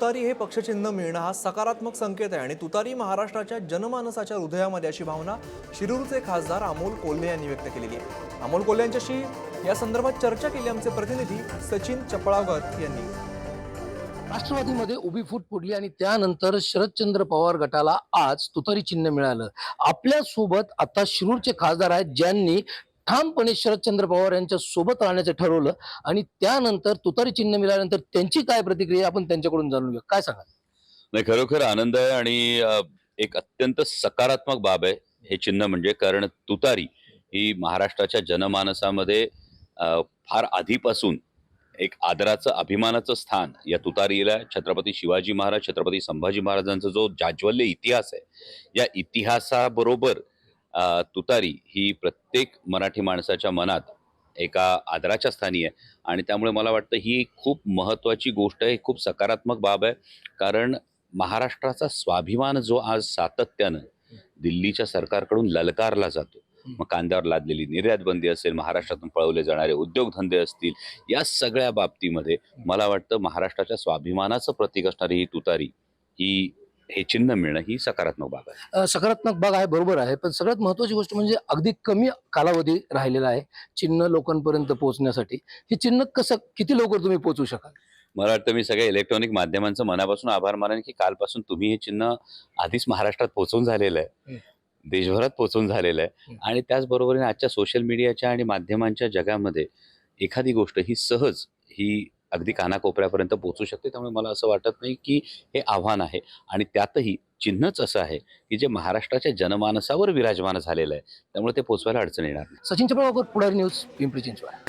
तुतारी हे पक्षचिन्ह मिळणं हा सकारात्मक संकेत आहे. आणि तुतारी महाराष्ट्राच्या जनमानसाच्या हृदयामध्ये अशी भावना शिरूरचे खासदार अमोल कोल्हे यांनी व्यक्त केलेली आहे. अमोल कोल्हे यांच्याशी या संदर्भात चर्चा केली आमचे प्रतिनिधी सचिन चपळावत यांनी. राष्ट्रवादीमध्ये उभी फूट पडली आणि त्यानंतर शरदचंद्र पवार गटाला आज तुतारी चिन्ह मिळालं. आपल्यासोबत आता शिरूरचे खासदार आहेत ज्यांनी ठामपणे शरदचंद्र पवार यांच्या सोबत राहण्याचं ठरवलं आणि त्यानंतर तुतारी चिन्ह मिळाल्यानंतर त्यांची काय प्रतिक्रिया आपण त्यांच्याकडून जाणून घेऊ. काय सांगाल? नाही खरोखर आनंद आहे आणि एक अत्यंत सकारात्मक बाब आहे हे चिन्ह म्हणजे कारण तुतारी ही महाराष्ट्राच्या जनमानसामध्ये फार आधीपासून एक आदराचं अभिमानाचं स्थान या तुतारीला छत्रपती शिवाजी महाराज छत्रपती संभाजी महाराजांचा जो जाज्वल्य इतिहास आहे या इतिहासाबरोबर तुतारी ही प्रत्येक मराठी माणसाच्या मनात एका आदराच्या स्थानी आहे. आणि त्यामुळे मला वाटतं ही खूप महत्त्वाची गोष्ट आहे खूप सकारात्मक बाब आहे. कारण महाराष्ट्राचा स्वाभिमान जो आज सातत्यानं दिल्लीच्या सरकारकडून ललकारला जातो. मग कांद्यावर लादलेली निर्यात बंदी असेल महाराष्ट्रातून पळवले जाणारे उद्योगधंदे असतील या सगळ्या बाबतीमध्ये मला वाटतं महाराष्ट्राच्या स्वाभिमानाचं प्रतीक असणारी ही तुतारी ही हे चिन्ह मिळणं ही सकारात्मक बाब आहे. सकारात्मक बाग आहे बरोबर आहे. पण सगळ्यात महत्वाची गोष्ट म्हणजे अगदी कमी कालावधी राहिलेला आहे चिन्ह लोकांपर्यंत पोहोचण्यासाठी. हे चिन्ह कसं किती लवकर तुम्ही पोहोचू शकाल? मला वाटतं मी सगळ्या इलेक्ट्रॉनिक माध्यमांचं मनापासून आभार मानेन की कालपासून तुम्ही हे चिन्ह आधीच महाराष्ट्रात पोहोचून झालेलं आहे. देशभरात पोहोचून झालेलं आहे. आणि त्याचबरोबरीने आजच्या सोशल मीडियाच्या आणि माध्यमांच्या जगामध्ये एखादी गोष्ट ही सहज ही अगदी कानाकोपऱ्यापर्यंत पोहोचू शकते. त्यामुळे मला असं वाटत नाही की हे आव्हान आहे. आणि त्यातही चिन्हच असं आहे की जे महाराष्ट्राच्या जनमानसावर विराजमान झालेलं आहे. त्यामुळे ते पोचवायला अडचण येणार सचिन चपळावकर पुढारी न्यूज पिंपरी चिंचवड.